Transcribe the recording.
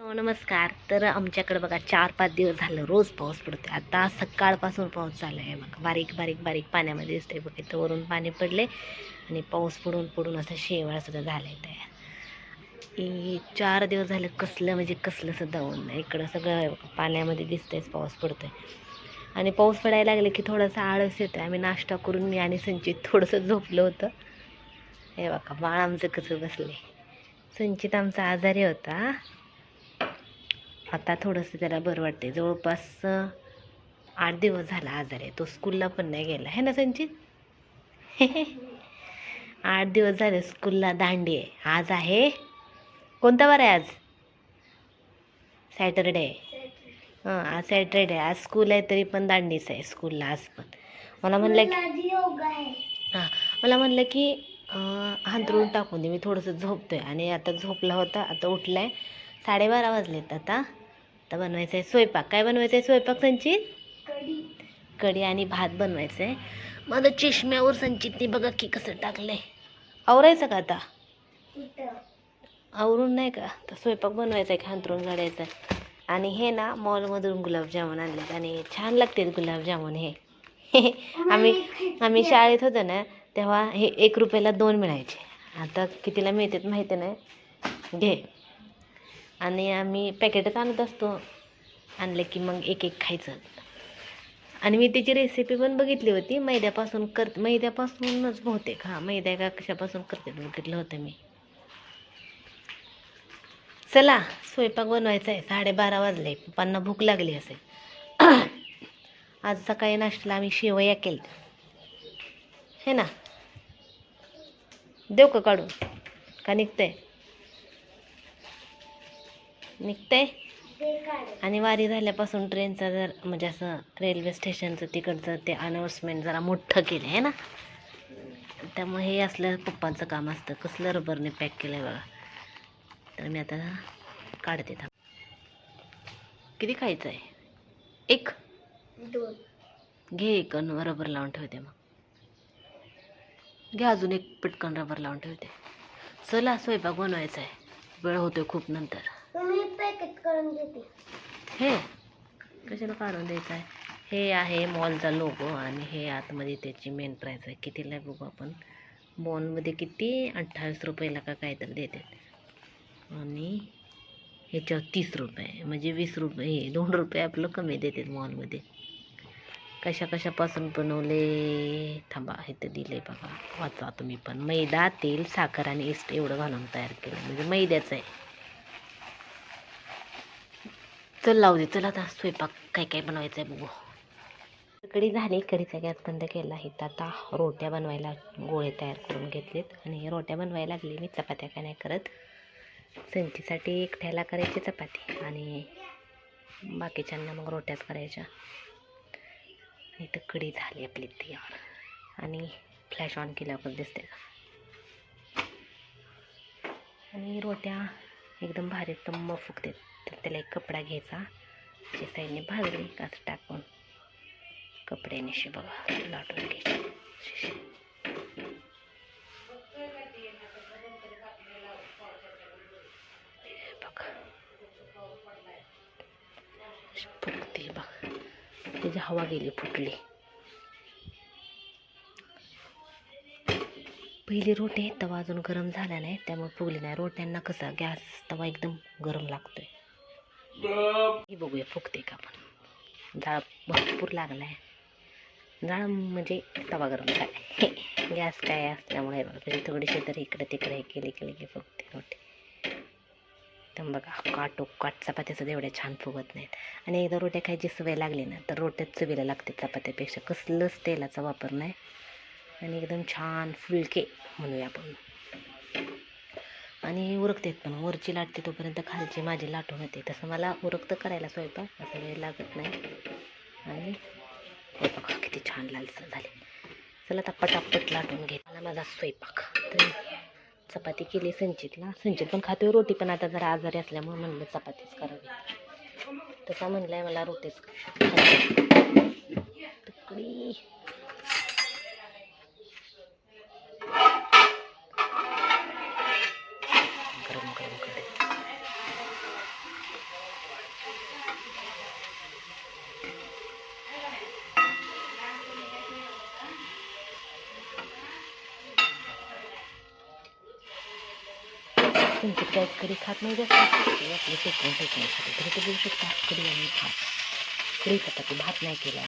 हो, नमस्कार. तर आमच्याकडे बघा चार पाच दिवस झालं रोज पाऊस पडतोय. आता सकाळपासून पाऊस चालू आहे बघा. बारीक बारीक बारीक पाण्यामध्ये दिसतंय बघ. इथं वरून पाणी पडले आणि पाऊस पडून पडून असं शेवाळ सुद्धा झालंय तयार चार दिवस झाले कसलं म्हणजे कसलं सुद्धा होऊन नाही. इकडं सगळं पाण्यामध्ये दिसतंयच पाऊस पडतोय. आणि पाऊस पडायला लागले की थोडासा आळस येतोय. आम्ही नाश्ता करून मी आणि संचित थोडंसं झोपलं होतं. हे बघा बाळ आमचं कसं बसले संचित आमचा आजारी होता. आता थोडंसं त्याला बरं वाटते जवळपास आठ दिवस झाला आजार आहे. तो स्कूलला पण नाही गेला. है ना संचित? आठ दिवस झाले स्कूलला दांडी आहे. आज आहे कोणता वार आहे आज? सॅटरडे. हां आज सॅटरडे. आज स्कूल आहे तरी पण दांडीच आहे स्कूलला आज पण. मला म्हणलं की हां मला म्हणलं की हांतरून टाकून दे. मी थोडंसं झोपतोय. आणि आता झोपला होता. आता उठलाय. साडेबारा वाजलेत आता. आता बनवायचं आहे स्वयंपाक. काय बनवायचं आहे स्वयंपाक संचित? कढी. आणि भात बनवायचं आहे माझं चष्म्यावर संचितने बघा की कसं टाकलंय. आवरायचं का आता? आवरून नाही का? तर स्वयंपाक बनवायचा आहे हांतरून काढायचा आहे आणि हे ना मॉलमधून गुलाबजामुन आणलेत. आणि छान लागतात गुलाबजामुन हे. आम्ही आम्ही शाळेत होतो ना तेव्हा हे एक रुपयाला दोन मिळायचे. आता कितीला मिळतात माहिती नाही. घे. आणि आम्ही पॅकेटच आणत असतो. आणलं की मग एक एक खायचं. आणि मी त्याची रेसिपी पण बघितली होती. मैद्यापासून कर मैद्यापासूनच बहुतेक. हां मैद्या का कशापासून करते बघितलं होतं मी. चला स्वयंपाक बनवायचा आहे. साडेबारा वाजले. पप्पांना भूक लागली असेल. आज सकाळी नाश्त्याला आम्ही शेवया केल्या. हे ना? देऊ का काढून? का निघतंय? निघतंय. आणि वारी झाल्यापासून ट्रेनचा जर म्हणजे असं रेल्वे स्टेशनचं तिकडचं ते अनाऊन्समेंट जरा मोठं केलं आहे ना? त्यामुळे हे असलं पप्पांचं काम असतं. कसलं रबरने पॅक केलं आहे बघा. तर मी आता काढते थांब. किती खायचं आहे एक घे एक रबर लावून ठेवते मग. घे अजून एक पटकन रबर लावून ठेवते. चला स्वयंपाक बनवायचा आहे वेळ होतोय खूप नंतर. करून देते हे कशाला काढून द्यायचं आहे हे आहे मॉलचा लोगो आणि हे आतमध्ये त्याची मेन प्राईस आहे. कितीला आहे बघू आपण मॉलमध्ये किती? अठ्ठावीस रुपयाला का काहीतरी देतात आणि ह्याच्यावर तीस रुपये म्हणजे वीस रुपये हे दोन रुपये आपलं कमी देतात मॉलमध्ये कशा कशापासून बनवले? थांबा हे तर दिले बघा. वाचा तुम्ही पण. मैदा तेल साखर आणि इस्ट एवढं घालून तयार केलं. म्हणजे मैद्याचं आहे. चल लावू दे. चल आता स्वयंपाक काय काय बनवायचं आहे बघू. कढी झाली कढीचा गॅस बंद केला. आहे तर आता रोट्या बनवायला गोळे तयार करून घेतलेत. आणि रोट्या बनवायला लागली. मी चपात्या काय नाही करत. संचीसाठी एकट्याला करायची चपाती आणि बाकीच्यांना मग रोट्याच करायच्या. इथं कढी झाली आपली तयार. आणि फ्लॅश ऑन केल्यावर दिसते का? आणि रोट्या एकदम भारी टम्म फुगते तर त्याला एक कपडा घ्यायचा. त्याच्या साईडने भाजली काच टाकून कपड्याने अशी बघा लाटून घ्यायची. बघा. अशी बघा. त्याची हवा गेली फुटली. पहिली रोटी तवा अजून गरम झाला नाही त्यामुळे फुगली नाही. रोट्यांना कसा गॅस तवा एकदम गरम लागतोय. ही बघूया फुगते का आपण जाळ भरपूर लागला आहे जाळ म्हणजे तवा गरम झाला. गॅस काय असल्यामुळे बघा म्हणजे थोडीशी तरी इकडे तिकडे हे केली केली की फुगते रोटी. तर बघा काटो काट चपात्याचं सुद्धा एवढ्या छान फुगत नाहीत. आणि एकदा रोट्या खायची सवय लागली ना तर रोट्यात चवीला लागते चपात्यापेक्षा. कसलंच तेलाचा वापर नाही. आणि एकदम छान फुलके म्हणूया आपण. आणि उरकतेत पण वरची लाटते तोपर्यंत खालची माझी लाटून होते. तसं मला उरकतं करायला स्वयंपाक असं वेळ लागत नाही. आणि हे बघा किती छान लालसर झाले. चला आता पटापट लाटून घे मला माझा स्वयंपाक. तर चपाती केली संचितला. संचित पण खाते रोटी पण आता जरा आजारी असल्यामुळे म्हणलं चपातीच करावी. तसा म्हणलाय मला रोटीच तुमची काय कधी खात नाही जास्त आपली टेकून टेकून खाते तरी ते बघू शकता कढी आणि भात कढी ते भात नाही केला